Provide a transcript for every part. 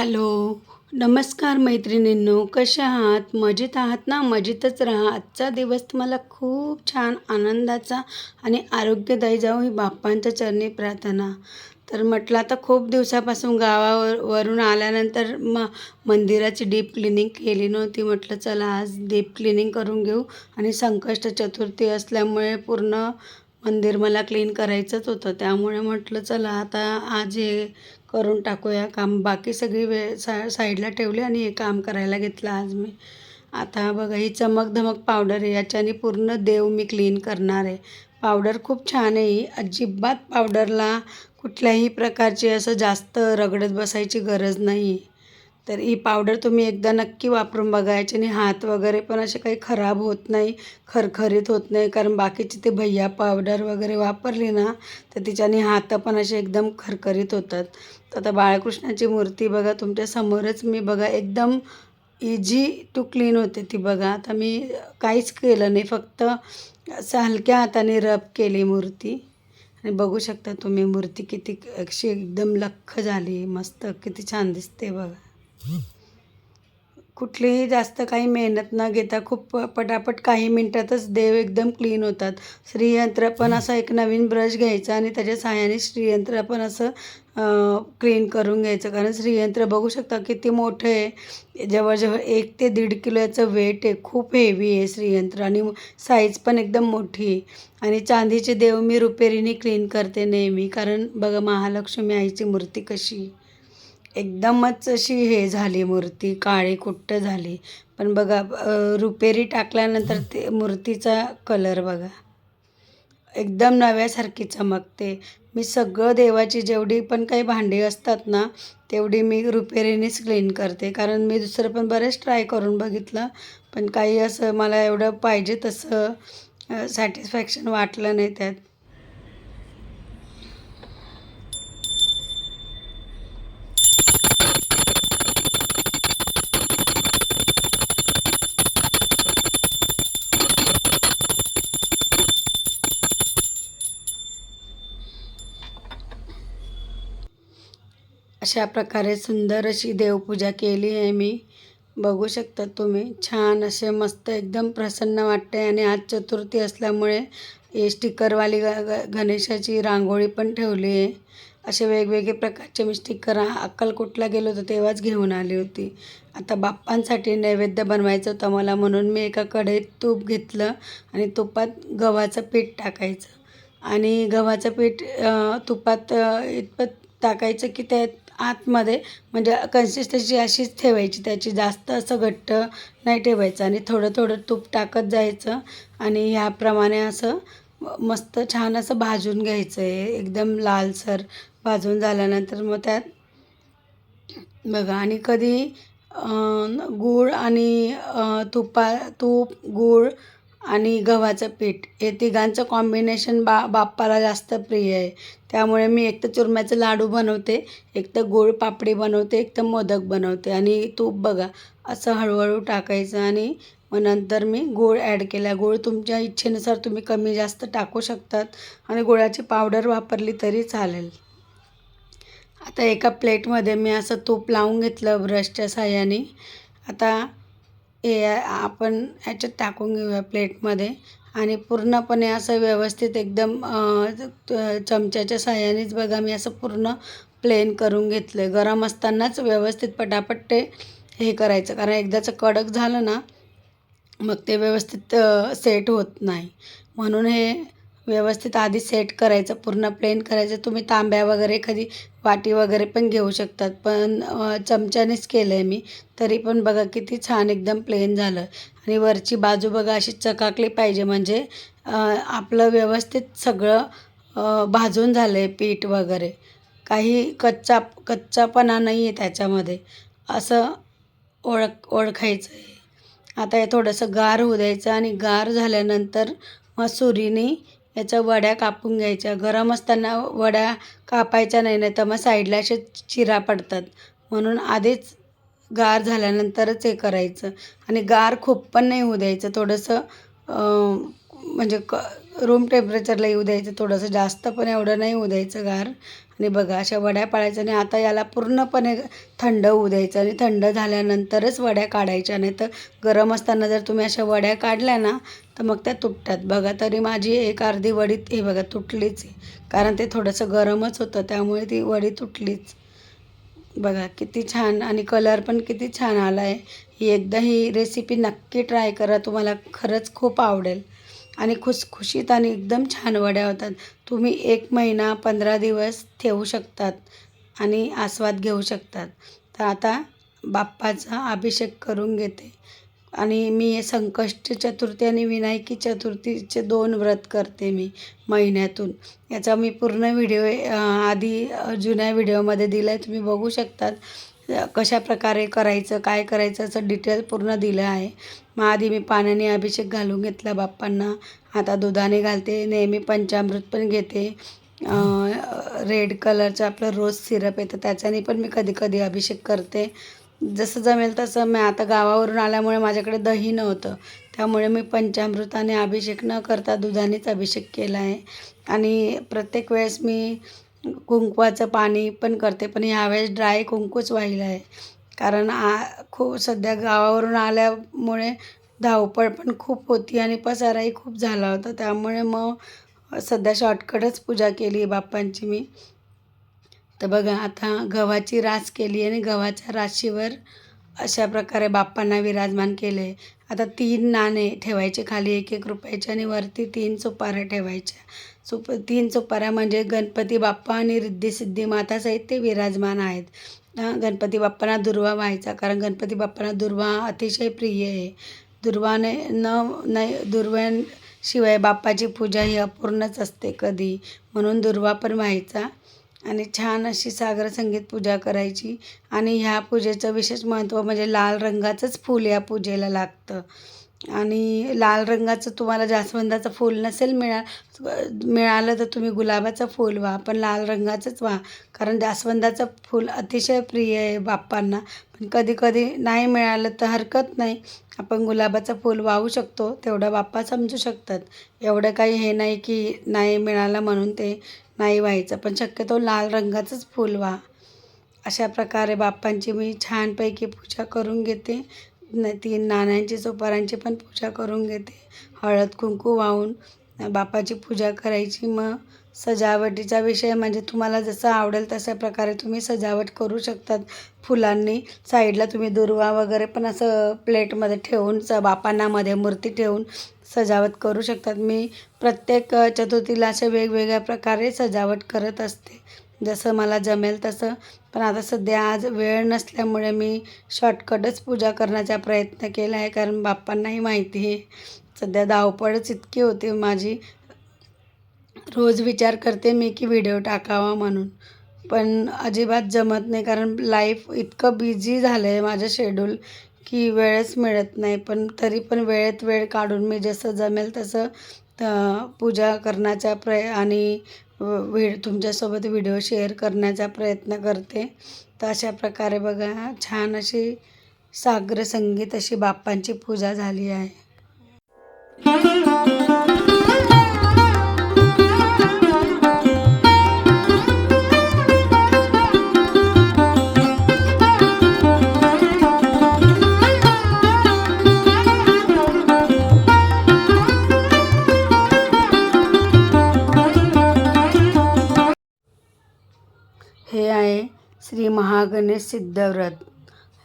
Hello. नमस्कार मैत्रिणींनो कशा आहात? मजेत आहात ना? मजेतच राहा. आजचा दिवस तुम्हाला खूप छान आनंदाचा आणि आरोग्यदायी जाऊ ही बाप्पांच्या चरणी प्रार्थना. तर म्हटलं आता खूप दिवसापासून गावावर वरून आल्यानंतर म मंदिराची डीप क्लिनिंग केली नव्हती. म्हटलं चला आज डीप क्लिनिंग करून घेऊ आणि संकष्ट चतुर्थी असल्यामुळे पूर्ण मंदिर मला क्लीन करायचंच होतं. त्यामुळे म्हटलं चला आता आज हे करून टाकूया काम. बाकी सगळी वेळ सा साईडला ठेवली आणि हे काम करायला घेतलं आज मी. आता बघा ही चमक धमक पावडर आहे. याच्याने पूर्ण देव मी क्लीन करणार आहे. पावडर खूप छान आहे अजिबात पावडरला कुठल्याही प्रकारची असं जास्त रगडत बसायची गरज नाही. आहे तर ही पावडर तुम्ही एकदा नक्की वापरून बघा याच्याने हात वगैरे पण असे काही खराब होत नाही खरखरीत होत नाही. कारण बाकीची ते भैया पावडर वगैरे वापरली ना तर तिच्याने हात पण असे एकदम खरखरीत होतात. तर आता बाळकृष्णाची मूर्ती बघा तुमच्या समोरच मी बघा एकदम इझी टू क्लीन होते ती बघा. आता मी काहीच केलं नाही फक्त असं हलक्या हाताने रब केली मूर्ती. आणि बघू शकता तुम्ही मूर्ती किती अशी एकदम लख्ख झाली मस्त किती छान दिसते बघा. कुठलीही जास्त काही मेहनत न घेता खूप पटापट काही मिनटातच देव एकदम क्लीन होतात. श्रीयंत्र पण असा एक नवीन ब्रश घ्यायचा आणि त्याच्या साहाय्याने श्रीयंत्र पण असं क्लीन करून घ्यायचं. कारण श्रीयंत्र बघू शकता किती मोठं आहे. जवळजवळ एक ते दीड किलोचं वेट आहे. खूप हेवी आहे श्रीयंत्र आणि साईज पण एकदम मोठी आहे. आणि चांदीचे देव मी रुपेरीने क्लीन करते नेहमी. कारण बघा महालक्ष्मी आईची मूर्ती कशी एकदमच अशी हे झाली मूर्ती काळी कुट्ट झाली. पण बघा रुपेरी टाकल्यानंतर ते मूर्तीचा कलर बघा. एकदम नव्यासारखी चमकते. मी सगळं देवाची जेवढी पण काही भांडी असतात ना तेवढी मी रुपेरीनेच क्लीन करते. कारण मी दुसरं पण बरेच ट्राय करून बघितलं पण काही असं मला एवढं पाहिजे तसं सॅटिस्फॅक्शन वाटलं नाही त्यात. अशा प्रकारे सुंदर अशी देवपूजा केली आहे मी. बघू शकता तुम्ही छान असे मस्त एकदम प्रसन्न वाटते आणि आज चतुर्थी असल्यामुळे हे स्टिकरवाली ग ग गणेशाची रांगोळी पण ठेवली आहे. असे वेगवेगळे प्रकारचे मी स्टिकर अक्कलकोटला गेलो होतो तेव्हाच घेऊन आली होती. आता बाप्पांसाठी नैवेद्य बनवायचं होतं मला म्हणून मी एका कढईत तूप घेतलं आणि तुपात गव्हाचं पीठ टाकायचं. आणि गव्हाचं पीठ तुपात इतपत टाकायचं की त्यात आतमध्ये म्हणजे कन्सिस्टन्सी अशीच ठेवायची त्याची जास्त असं घट्ट नाही ठेवायचं आणि थोडं थोडं तूप टाकत जायचं आणि ह्याप्रमाणे असं मस्त छान असं भाजून घ्यायचं आहे. एकदम लालसर भाजून झाल्यानंतर मग त्यात बघा आणि कधी गूळ आणि तुपा तूप गूळ आणि गव्हाचं पीठ. हे तिघांचं कॉम्बिनेशन बा बाप्पाला जास्त प्रिय आहे. त्यामुळे मी एक तर चुरम्याचं लाडू बनवते एक तर गोड पापडी बनवते एक तर मोदक बनवते. आणि तूप बघा असं हळूहळू टाकायचं आणि मग नंतर मी गूळ ॲड केला गूळ तुमच्या इच्छेनुसार तुम्ही कमी जास्त टाकू शकतात आणि गुळाची पावडर वापरली तरी चालेल. आता एका प्लेटमध्ये मी असं तूप लावून घेतलं ब्रशच्या साह्याने. आता हे आपण ह्याच्यात टाकून घेऊया प्लेटमध्ये आणि पूर्णपणे असं व्यवस्थित एकदम चमच्याच्या साह्यानेच बघा मी असं पूर्ण प्लेन करून घेतलं आहे गरम असतानाच व्यवस्थित पटापट ते हे करायचं. कारण एकदाचं कडक झालं ना मग ते व्यवस्थित सेट होत नाही. म्हणून हे व्यवस्थित आधी सेट करायचं पूर्ण प्लेन करायचं. तुम्ही तांब्या वगैरे कधी वाटी वगैरे पण घेऊ शकतात. पण चमच्यानेच केलं आहे मी. तरी पण बघा किती छान एकदम प्लेन झालं. आणि वरची बाजू बघा अशी चकाकली पाहिजे. म्हणजे आपलं व्यवस्थित सगळं भाजून झालं आहे पीठ वगैरे. काही कच्चा कच्चापणा नाही आहे त्याच्यामध्ये. असं ओळख ओळखायचं आहे आता हे थोडंसं गार होऊ द्यायचं आणि गार झाल्यानंतर मग सुरीने याच्या वड्या कापून घ्यायच्या. गरम असताना वड्या कापायच्या नाही नाही तर मग साईडला असे चिरा पडतात. म्हणून आधीच गार झाल्यानंतरच हे करायचं. आणि गार खूप पण नाही होऊ द्यायचं. थोडंसं म्हणजे क रूम टेम्परेचरला येऊ द्यायचं. थोडंसं जास्त पण एवढं नाही होऊ द्यायचं गार. आणि बघा अशा वड्या पाळायच्या आणि आता याला पूर्णपणे थंड होऊ द्यायचं आणि थंड झाल्यानंतरच वड्या काढायच्या. नाही तर गरम असताना जर तुम्ही अशा वड्या काढल्या ना तर मग त्या तुटतात. बघा तरी माझी एक अर्धी वडी हे बघा तुटलीच आहे. कारण ते थोडंसं गरमच होतं त्यामुळे ती वडी तुटलीच. बघा किती छान आणि कलर पण किती छान आला आहे ही एकदा ही रेसिपी नक्की ट्राय करा तुम्हाला खरंच खूप आवडेल. आणि खुसखुशीत आणि एकदम छान वड्या होतात. तुम्ही एक महिना पंधरा दिवस ठेवू शकतात आणि आस्वाद घेऊ शकतात. तर आता बाप्पाचा अभिषेक करून घेते. आणि मी हे संकष्ट चतुर्थी आणि विनायकी चतुर्थीचे दोन व्रत करते मी महिन्यातून. याचा मी पूर्ण व्हिडिओ आधी जुन्या व्हिडिओमध्ये दिला आहे तुम्ही बघू शकतात. कशा प्रकारे करायचं काय करायचं असं डिटेल पूर्ण दिलं आहे. मग आधी मी पाण्याने अभिषेक घालून घेतला बाप्पांना. आता दुधाने घालते. नेहमी पंचामृत पण घेते. रेड कलरचं आपलं रोज सिरप येतं. त्याच्याने पण मी कधी कधी अभिषेक करते. जसं जमेल तसं मी आता गावावरून आल्यामुळे माझ्याकडे दही नव्हतं. त्यामुळे मी पंचामृताने अभिषेक न करता दुधानेच अभिषेक केला आहे. आणि प्रत्येक वेळेस मी कुंकवाचं पाणी पण करते पण यावेळेस ड्राय कुंकूच वाहिलं आहे. कारण आ खूप सध्या गावावरून आल्यामुळे धावपळ पण खूप होती आणि पसाराही खूप झाला होता. त्यामुळे मग सध्या शॉर्टकटच पूजा केली बाप्पांची मी. तर बघा आता गव्हाची रास केली आणि गव्हाच्या राशीवर अशा प्रकारे बाप्पांना विराजमान केले. आता तीन नाणे ठेवायचे खाली एक एक रुपयाचे आणि वरती तीन चुपाऱ्या ठेवायच्या. सुप तीन चुपाऱ्या म्हणजे गणपती बाप्पा आणि रिद्धी माता सहित ते विराजमान आहेत. गणपती बाप्पांना दुर्वा व्हायचा कारण गणपती बाप्पांना दुर्वा अतिशय प्रिय आहे. दुर्वाने न नाही दुर्व्यांशिवाय बाप्पाची पूजा ही अपूर्णच असते कधी. म्हणून दुर्वा पण व्हायचा. आणि छान अशी सागर संगीत पूजा करायची. आणि ह्या पूजेचं विशेष महत्त्व म्हणजे लाल रंगाचंच फूल या पूजेला लागतं. आणि लाल रंगाचं तुम्हाला जास्वंदाचं फूल नसेल मिळा मिळालं तर तुम्ही गुलाबाचं फूल व्हा पण लाल रंगाचंच व्हा. कारण जास्वंदाचं फूल अतिशय प्रिय आहे बाप्पांना. पण कधी कधी नाही मिळालं तर हरकत नाही. आपण गुलाबाचं फूल वाहू शकतो तेवढं बाप्पा समजू शकतात. एवढं काही हे नाही की नाही मिळालं म्हणून ते नाही व्हायचं. पण शक्यतो लाल रंगाचंच फूल व्हा. अशा प्रकारे बाप्पांची मी छानपैकी पूजा करून घेते. न ती नाण्यांची चोपारांची पण पूजा करून घेते. हळद कुंकू वाहून बापाची पूजा करायची. मग सजावटीचा विषय म्हणजे तुम्हाला जसं आवडेल तशा प्रकारे तुम्ही सजावट करू शकतात. फुलांनी साईडला तुम्ही दुर्वा वगैरे पण असं प्लेटमध्ये ठेवून स बापांनामध्ये मूर्ती ठेवून सजावट करू शकतात. मी प्रत्येक चतुर्थीला अशा वेगवेगळ्या प्रकारे सजावट करत असते. जसं मला जमेल तसं. पण आता सध्या आज वेळ नसल्यामुळे मी शॉर्टकटच पूजा करण्याचा प्रयत्न केला आहे. कारण बाप्पांनाही माहिती आहे. सध्या धावपळच इतकी होती माझी. रोज विचार करते मी की व्हिडिओ टाकावा म्हणून. पण अजिबात जमत नाही कारण लाईफ इतकं बिझी झालं आहे माझं शेड्यूल की वेळच मिळत नाही. पण तरी पण वेळेत वेळ काढून मी जसं जमेल तसं पूजा करण्याचा प्रय आणि व्हि तुमच्यासोबत व्हिडिओ शेअर करण्याचा प्रयत्न करते. तर अशा प्रकारे बघा छान अशी सागर संगीत अशी बाप्पांची पूजा झाली आहे. श्री महागणेश सिद्धव्रत.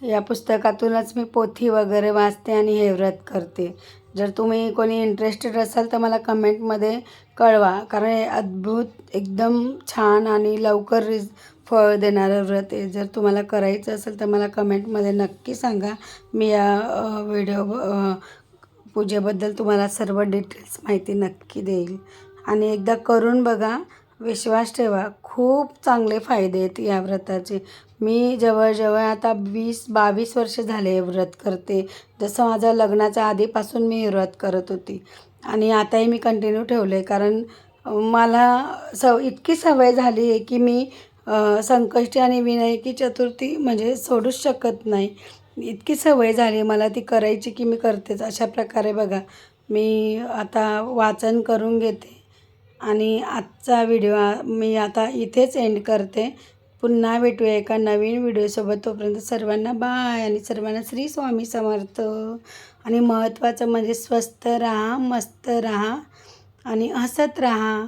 या पुस्तकातूनच मी पोथी वगैरे वाचते आणि हे व्रत करते. जर तुम्ही कोणी इंटरेस्टेड असाल तर मला कमेंटमध्ये कळवा. कारण हे अद्भुत एकदम छान आणि लवकर रिज फळ देणारं व्रत आहे. जर तुम्हाला करायचं असेल तर मला कमेंटमध्ये नक्की सांगा. मी या व्हिडिओ पूजेबद्दल तुम्हाला सर्व डिटेल्स माहिती नक्की देईल. आणि एकदा करून बघा. विश्वास ठेवा. खूप चांगले फायदे आहेत या व्रताचे. मी जवळजवळ आता वीस बावीस वर्ष झाले हे व्रत करते. जसं माझं लग्नाच्या आधीपासून मी हे व्रत करत होती. आणि आताही मी कंटिन्यू ठेवलं आहे कारण मला सव इतकी सवय झाली आहे की मी संकष्टी आणि विनायकी चतुर्थी म्हणजे सोडूच शकत नाही. इतकी सवय झाली मला ती करायची की मी करतेच. अशा प्रकारे बघा. मी आता वाचन करून घेते. आणि आजचा व्हिडिओ मी आता इथेच एंड करते. पुन्हा भेटूया एका नवीन व्हिडिओसोबत तोपर्यंत सर्वांना बाय आणि सर्वांना श्री स्वामी समर्थ. आणि महत्त्वाचं म्हणजे स्वस्त राहा मस्त राहा आणि हसत राहा.